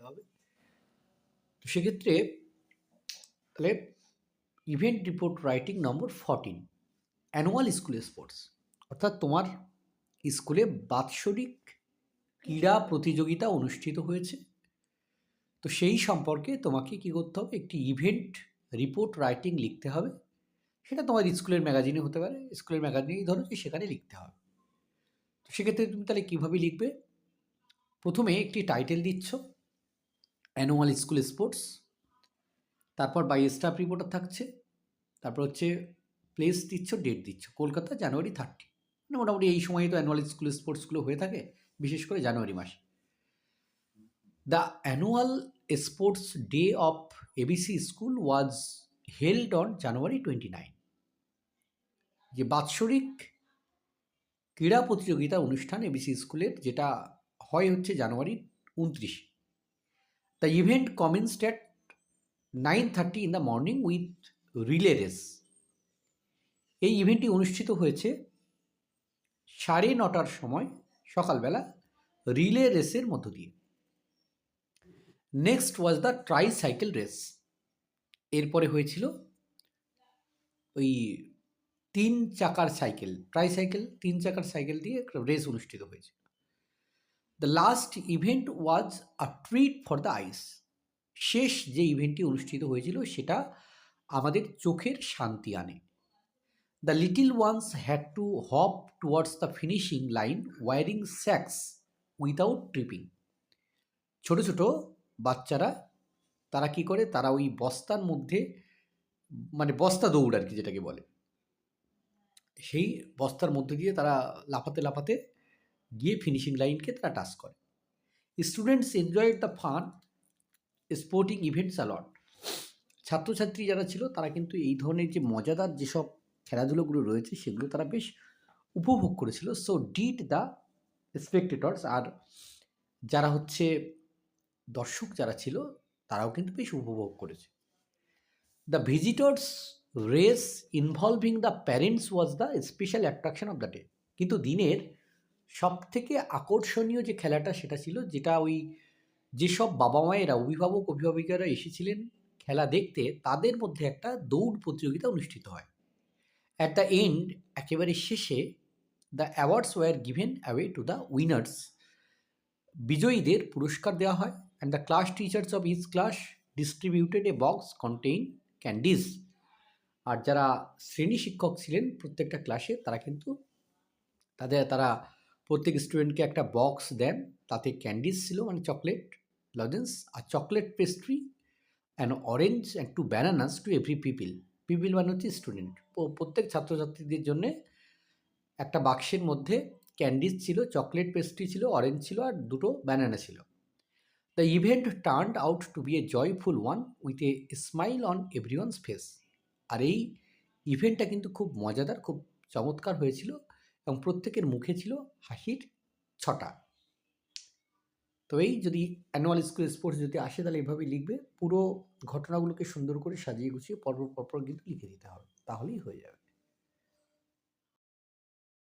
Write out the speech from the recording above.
হবে। তো সেক্ষেত্রে তাহলে event report writing number fourteen annual school sports অর্থাৎ তোমার স্কুলে বাৎসরিক ক্রীড়া প্রতিযোগিতা অনুষ্ঠিত হয়েছে। তো সেই সম্পর্কে তোমাকে কী করতে হবে? একটি ইভেন্ট রিপোর্ট রাইটিং লিখতে হবে। সেটা তোমার স্কুলের ম্যাগাজিনে হতে পারে। স্কুলের ম্যাগাজিনেই ধরো যে সেখানে লিখতে হবে। তো সেক্ষেত্রে তুমি তাহলে কীভাবে লিখবে? প্রথমে একটি টাইটেল দিচ্ছ। অ্যানুয়াল স্কুল স্পোর্টস, তারপর বাই স্টাফ রিপোর্টার থাকছে, তারপর হচ্ছে প্লেস দিচ্ছ ডেট দিচ্ছ, কলকাতা জানুয়ারি থার্টি মানে মোটামুটি এই সময়ে তো অ্যানুয়াল স্কুল স্পোর্টসগুলো হয়ে থাকে, বিশেষ করে জানুয়ারি মাসে। The annual sports day of A B C school was held on January twenty nine যে বাৎসরিক ক্রীড়া প্রতিযোগিতা অনুষ্ঠান এবিসি স্কুলের যেটা হয় হচ্ছে জানুয়ারি উনত্রিশ। Event commenced at nine thirty in the morning with relay race এই ইভেন্টটি অনুষ্ঠিত হয়েছে সাড়ে নটার সময়, সকালবেলা রিলে রেসের মধ্য দিয়ে। Next was the tricycle race এরপরে হয়েছিল ওই তিন চাকার সাইকেল ট্রাই সাইকেল তিন চাকার সাইকেল দিয়ে একটা রেস অনুষ্ঠিত হয়েছে। The last event was a treat for the eyes শেষ যে ইভেন্টটি অনুষ্ঠিত হয়েছিল, সেটা আমাদের চোখের শান্তি আনে। The little ones had to hop towards the finishing line wearing sacks without tripping ছোট ছোট বাচ্চারা, তারা কি করে? তারা ওই বস্তার মধ্যে মানে বস্তা দৌড় আর কি যেটাকে বলে। সেই বস্তার মধ্যে দিয়ে তারা লাফাতে লাফাতে গিয়ে ফিনিশিং লাইনকে তারা টাচ করে। Students enjoyed the fun sporting events a lot ছাত্রছাত্রী যারা ছিল, তারা কিন্তু এই ধরনের যে মজাদার যেসব খেলাধুলোগুলো রয়েছে, সেগুলো তারা বেশ উপভোগ করেছিল। সো ডিড দ্য স্পেকটেটর্স আর যারা হচ্ছে দর্শক যারা ছিল, তারাও কিন্তু বেশ উপভোগ করেছে। The visitors race involving the parents was the special attraction of the day কিন্তু দিনের সব থেকে আকর্ষণীয় যে খেলাটা সেটা ছিল যেটা ওই যেসব বাবা মায়েরা অভিভাবক, অভিভাবিকারা এসেছিলেন খেলা দেখতে, তাদের মধ্যে একটা দৌড় প্রতিযোগিতা অনুষ্ঠিত হয়। অ্যাট দ্য এন্ড একেবারে শেষে the awards were given away to the winners বিজয়ীদের পুরস্কার দেওয়া হয় and the class teachers of each class distributed a box contain candies আর যারা শ্রেণি শিক্ষক ছিলেন প্রত্যেকটা ক্লাসে তারা কিন্তু তাদের, তারা প্রত্যেক স্টুডেন্টকে একটা বক্স দেন। তাতে ক্যান্ডিস ছিল মানে chocolate lozenges R chocolate pastry and orange and two bananas to every people people মানে হচ্ছে স্টুডেন্ট প্রত্যেক ছাত্রছাত্রীদের জন্য একটা বাক্সের মধ্যে ক্যান্ডিস ছিল চকলেট পেস্ট্রি ছিল অরেঞ্জ ছিল, আর দুটো ব্যানানা ছিল। The event turned out to be a joyful one with a smile on everyone's face আর এই ইভেন্টটা কিন্তু খুব মজাদার, খুব চমৎকার হয়েছিল। এবং প্রত্যেকের মুখে ছিল হাসির ছটা। তো এই যদি অ্যানুয়াল স্কুল স্পোর্টস যদি আসে, তাহলে এভাবেই লিখবে। পুরো ঘটনাগুলোকে সুন্দর করে সাজিয়ে গুছিয়ে পরপর পরপর কিন্তু লিখে দিতে হবে। তাহলেই হয়ে যাবে।